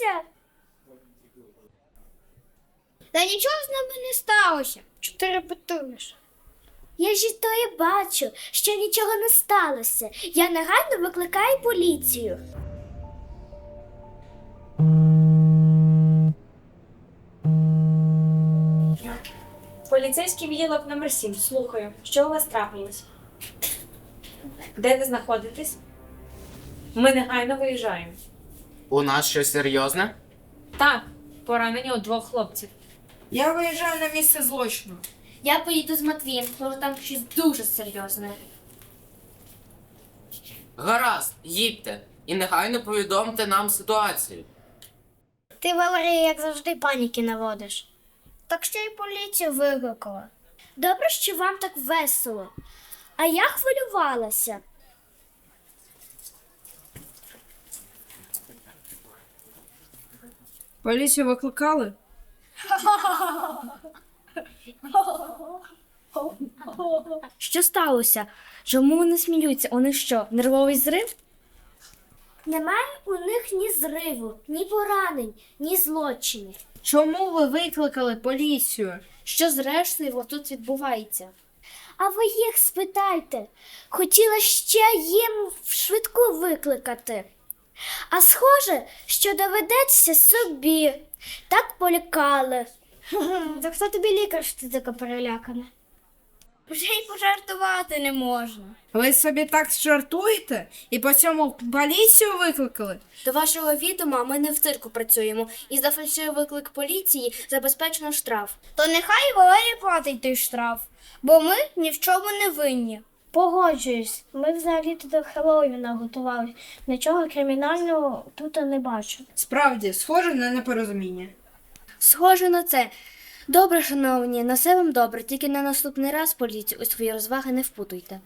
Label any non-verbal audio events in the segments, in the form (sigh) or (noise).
боявся? Та нічого з нами не сталося. Чого ти репетуєш? Я ж то і бачу, що нічого не сталося. Я негайно викликаю поліцію. Поліцейський відділок номер 7. Слухаю, що у вас трапилось? Де ви знаходитесь? Ми негайно виїжджаємо. У нас щось серйозне? Так, поранення у двох хлопців. Я виїжджаю на місце злочину. Я поїду з Матвієм, може там щось дуже серйозне. Гаразд, їдьте і негайно повідомте нам ситуацію. Ти, Валерія, як завжди, паніки наводиш. Так що й поліцію викликала. Добре, що вам так весело. А я хвилювалася. Поліцію викликали? Що сталося? Чому вони сміються? У них що, нервовий зрив? Немає у них ні зриву, ні поранень, ні злочинів. Чому ви викликали поліцію? Що зрештою тут відбувається? А ви їх спитайте. Хотіла ще їм швидку викликати. А схоже, що доведеться собі. Так полякали. (laughs) Так хто тобі лікар, що ти така перелякана? Вже й пожартувати не можна. Ви собі так жартуєте і по цьому поліцію викликали? До вашого відома ми не в цирку працюємо і за фальшивий виклик поліції забезпечено штраф. То нехай Валерія платить той штраф, бо ми ні в чому не винні. Погоджуюсь, ми взагалі до Хеллоуіна готувалися. Нічого кримінального тут не бачу. Справді, схоже на непорозуміння. Схоже на це. Добре, шановні, на все вам добре, тільки на наступний раз поліцію у свої розваги не впутуйте.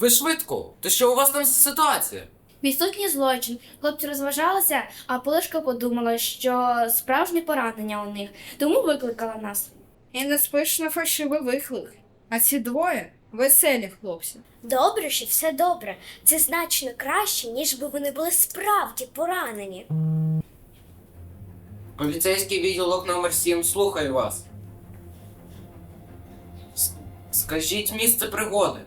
Ви швидко. То що у вас там за ситуація? Відсутній злочин. Хлопці розважалися, а Полишка подумала, що справжнє поранення у них, тому викликала нас. І не спиш на фальшивий виклик. А ці двоє веселі хлопці. Добре, що все добре. Це значно краще, ніж би вони були справді поранені. Поліцейський відділок номер 7 слухаю вас. С- Скажіть місце пригоди.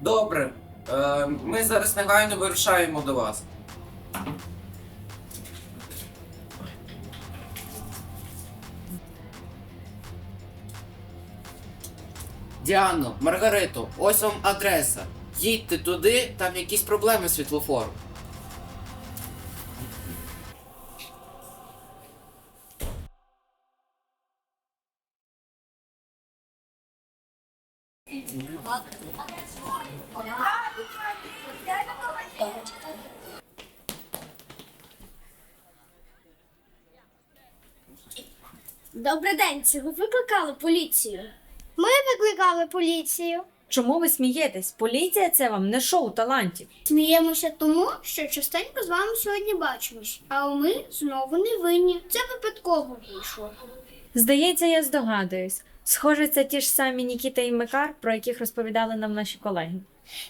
Добре. Е, ми зараз негайно вирушаємо до вас. Діано, Маргарито, ось вам адреса. Їдьте туди, там якісь проблеми з. Добрий день, це ви викликали поліцію. Ми викликали поліцію. Чому ви смієтесь? Поліція це вам не шоу талантів. Сміємося тому, що частенько з вами сьогодні бачимось, а ми знову не винні. Це випадково вийшло. Здається, я здогадуюсь. Схоже, це ті ж самі Нікіта і Микар, про яких розповідали нам наші колеги.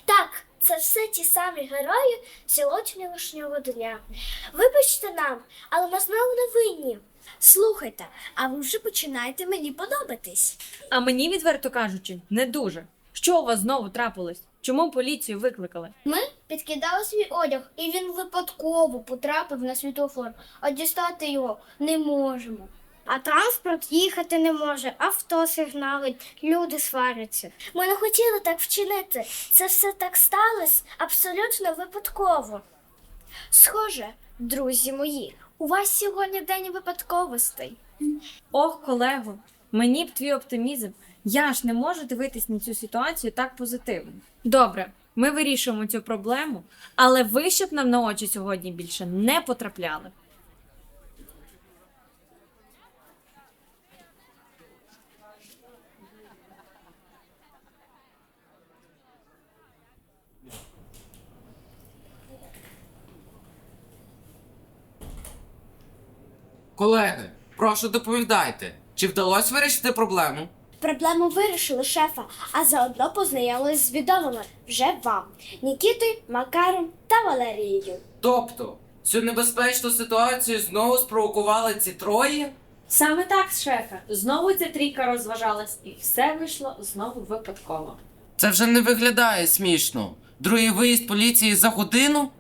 Так, це все ті самі герої сьогоднішнього дня. Вибачте нам, але ми знову не винні. Слухайте, а ви вже починаєте мені подобатись. А мені, відверто кажучи, не дуже. Що у вас знову трапилось? Чому поліцію викликали? Ми підкидали свій одяг, і він випадково потрапив на світлофор, а дістати його не можемо. А транспорт їхати не може, авто сигналить, люди сваряться. Ми не хотіли так вчинити. Це все так сталося абсолютно випадково. Схоже, друзі мої, у вас сьогодні день випадковостей. Ох, колего, мені б твій оптимізм. Я ж не можу дивитись на цю ситуацію так позитивно. Добре, ми вирішуємо цю проблему, але ви щоб нам на очі сьогодні більше не потрапляли. Колеги, прошу доповідайте, чи вдалося вирішити проблему? Проблему вирішили шефа, а заодно познайомились з відомими вже вам Нікітою, Макаром та Валерією. Тобто, цю небезпечну ситуацію знову спровокували ці троє? Саме так, шефе. Знову ця трійка розважалась, і все вийшло знову випадково. Це вже не виглядає смішно. Другий виїзд поліції за годину?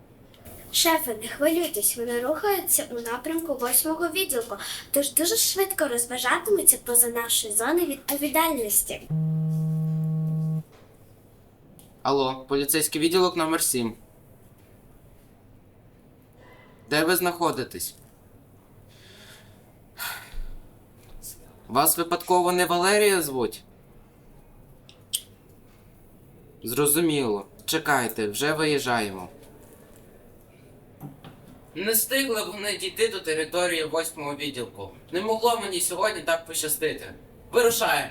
Шефе, не хвилюйтесь, вони рухаються у напрямку восьмого відділку, тож дуже швидко розважатимуться поза нашою зоною відповідальності. Алло, поліцейський відділок номер 7. Де ви знаходитесь? Вас випадково не Валерія звуть? Зрозуміло. Чекайте, вже виїжджаємо. Не встигли вони дійти до території восьмого відділку. Не могло мені сьогодні так пощастити. Вирушаємо.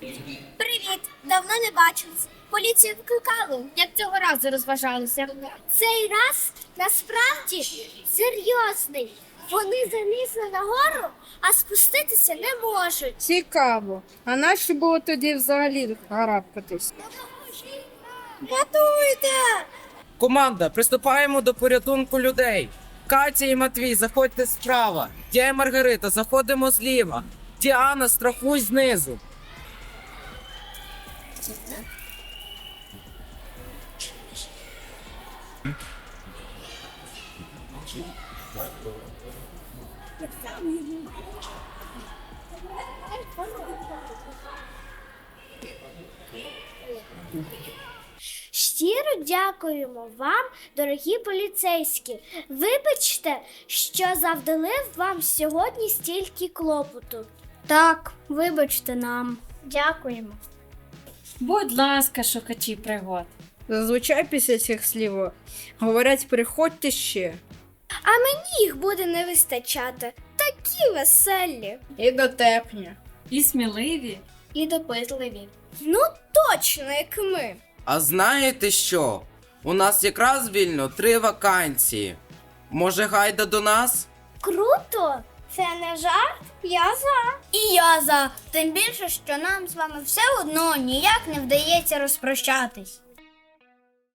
Привіт! Давно не бачились. Поліцію викликали. Як цього разу розважалися? Цей раз насправді серйозний. Вони залізли нагору, а спуститися не можуть. Цікаво. А нащо було тоді взагалі гарабкатись? Рятуйте! Команда, приступаємо до порятунку людей. Катя і Матвій, заходьте справа. Я і Маргарита, заходимо зліва. Діана, страхуй знизу. Щиро дякуємо вам, дорогі поліцейські. Вибачте, що завдали вам сьогодні стільки клопоту. Так, вибачте нам. Дякуємо. Будь ласка, шукачі пригод. Зазвичай після цих слів говорять, приходьте ще. А мені їх буде не вистачати. Такі веселі. І дотепні. І сміливі. І допитливі. Ну, точно, як ми. А знаєте що? У нас якраз вільно три вакансії. Може, гайда до нас? Круто! Це не жарт? Я за. І я за. Тим більше, що нам з вами все одно ніяк не вдається розпрощатись.